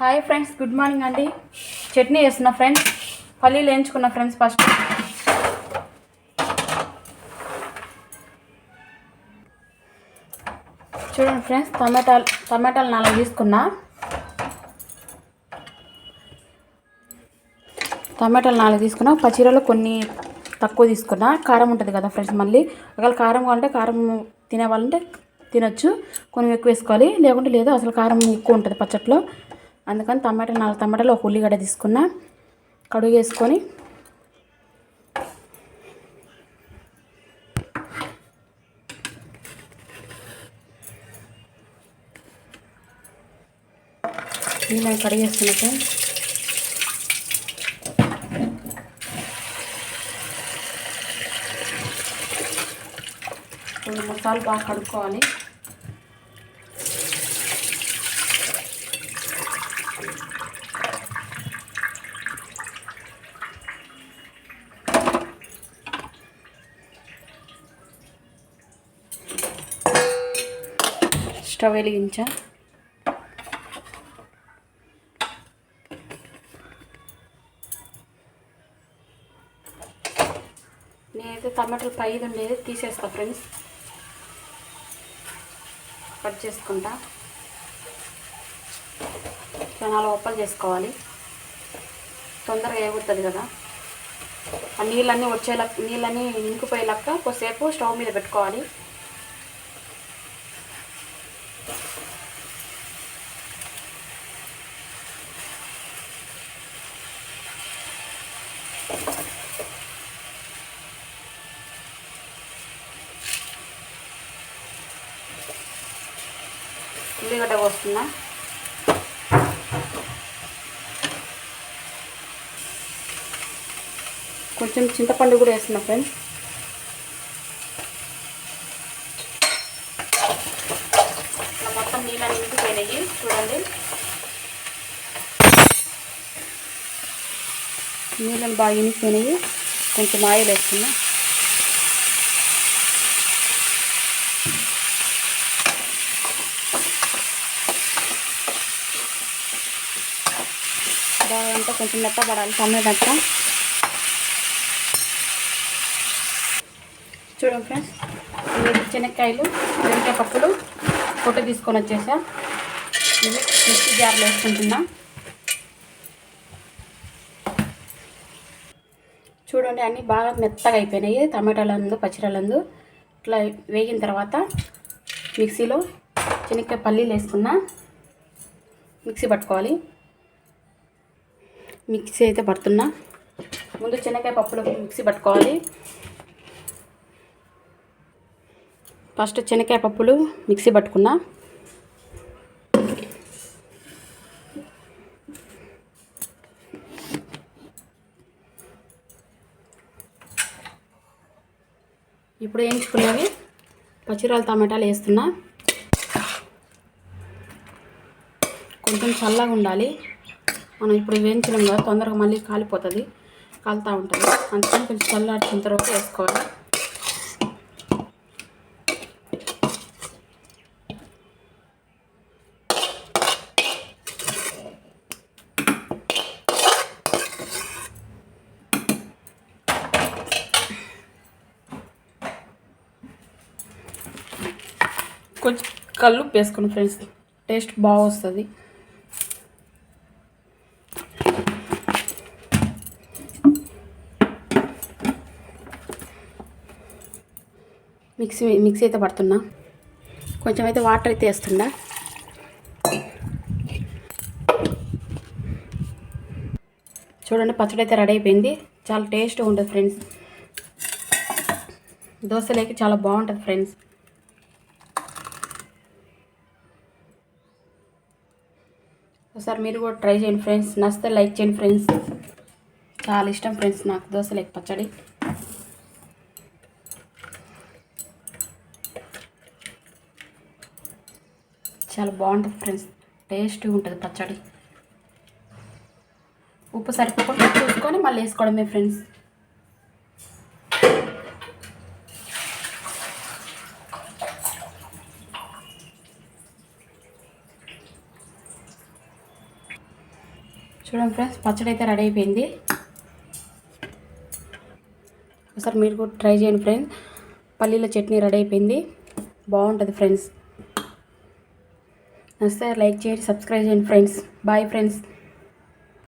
Hi friends good morning అండి. చట్నీ చేస్తున్నా friends పల్లీలు వేయించుకున్న ఫ్రెండ్స్ ఫస్ట్ చూడండి ఫ్రెండ్స్ టమాటాలు టమాటాలు నాలుగు తీసుకున్నా. టమాటాలు నాలుగు తీసుకున్నా. పచ్చిరలో కొన్ని తక్కువ తీసుకున్నా. కారం ఉంటుంది కదా ఫ్రెండ్స్ మళ్ళీ. ఒకవేళ కారం కావాలంటే కారం తినేవాళ్ళంటే తినొచ్చు. కొంచెం ఎక్కువ వేసుకోవాలి. లేకుంటే లేదు అసలు కారం ఎక్కువ ఉంటుంది పచ్చట్లో. అందుకని టమాటా నాలుగు టమాటాలు ఒక ఉల్లిగడ్డ తీసుకున్నా కడుగు వేసుకొని ఇలా కడిగేస్తున్నా ఫ్రెండ్స్. కొన్ని మూడు బాగా కడుక్కోవాలి. స్టవ్ వెలిగించా. నేనైతే టమాటాలు పైది ఉండేది తీసేస్తా ఫ్రెండ్స్. కట్ చేసుకుంటా. ఇట్లా నాలుగు ఒప్పలు చేసుకోవాలి. తొందరగా ఎగురుతుంది కదా. ఆ నీళ్ళన్నీ వచ్చేలా నీళ్ళన్నీ ఇంకిపోయేలాక కొద్దిసేపు స్టవ్ మీద పెట్టుకోవాలి. ఉల్లిగడ్డ పోస్తున్నా. కొంచెం చింతపండు కూడా వేస్తున్నా ఫ్రెండ్స్ ఇలా మొత్తం నీళ్ళని నిండిపోయినాయి చూడండి. నీళ్ళని బాగా ఇనిపోయినాయి కొంచెం ఆయిల్ వేస్తున్నా బాగా అంటే కొంచెం మెత్తపడాలి టమాటా చూడండి ఫ్రెండ్స్ ఇవి శనక్కాయలు శనక్కాయ పప్పులు ఫోటో తీసుకొని వచ్చేసా. ఇవి మిక్సీ జార్లో వేసుకుంటున్నా చూడండి అన్నీ బాగా మెత్తగా అయిపోయినాయి. టమాటాలందు పచ్చిరలందు. ఇట్లా వేగిన తర్వాత మిక్సీలో శనక్కాయ పల్లీలు వేసుకున్నా మిక్సీ పట్టుకోవాలి. మిక్సీ అయితే పడుతున్నా. ముందు శనగకాయ పప్పులు మిక్సీ పట్టుకోవాలి. ఫస్ట్ శనక్కాయ పప్పులు మిక్సీ పట్టుకున్నా. ఇప్పుడు వేయించుకునేవి. పచ్చిరాల టమాటాలు వేస్తున్నా. కొంచెం చల్లగా ఉండాలి. మనం ఇప్పుడు వేయించడం కదా తొందరగా మళ్ళీ కాలిపోతుంది. కాలుతూ ఉంటుంది. అందుకని కొంచెం చల్లార్చిన తర్వాత వేసుకోవాలి. కొంచెం కళ్ళు వేసుకోండి ఫ్రెండ్స్. టేస్ట్ బాగా వస్తుంది. మిక్సీ మిక్సీ అయితే పడుతున్నా. కొంచెం అయితే వాటర్ అయితే వేస్తున్నా. చూడండి పచ్చడి అయితే రెడీ అయిపోయింది. చాలా టేస్ట్గా ఉంటుంది ఫ్రెండ్స్. దోశలేకి చాలా బాగుంటుంది ఫ్రెండ్స్. ఒకసారి మీరు కూడా ట్రై చేయండి ఫ్రెండ్స్. నచ్చితే లైక్ చేయండి ఫ్రెండ్స్. చాలా ఇష్టం ఫ్రెండ్స్ నాకు. దోశ లేక పచ్చడి. చాలా బాగుంటుంది ఫ్రెండ్స్. టేస్ట్గా ఉంటుంది పచ్చడి. ఉప్పు సరిపోకుండా చూసుకొని మళ్ళీ వేసుకోవడమే ఫ్రెండ్స్. చూడండి ఫ్రెండ్స్ పచ్చడి అయితే రెడీ అయిపోయింది. ఒకసారి మీరు కూడా ట్రై చేయండి ఫ్రెండ్స్. పల్లీల చట్నీ రెడీ అయిపోయింది. బాగుంటుంది ఫ్రెండ్స్. నచ్చితే లైక్ చేయండి సబ్స్క్రైబ్ చేయండి ఫ్రెండ్స్. Bye friends.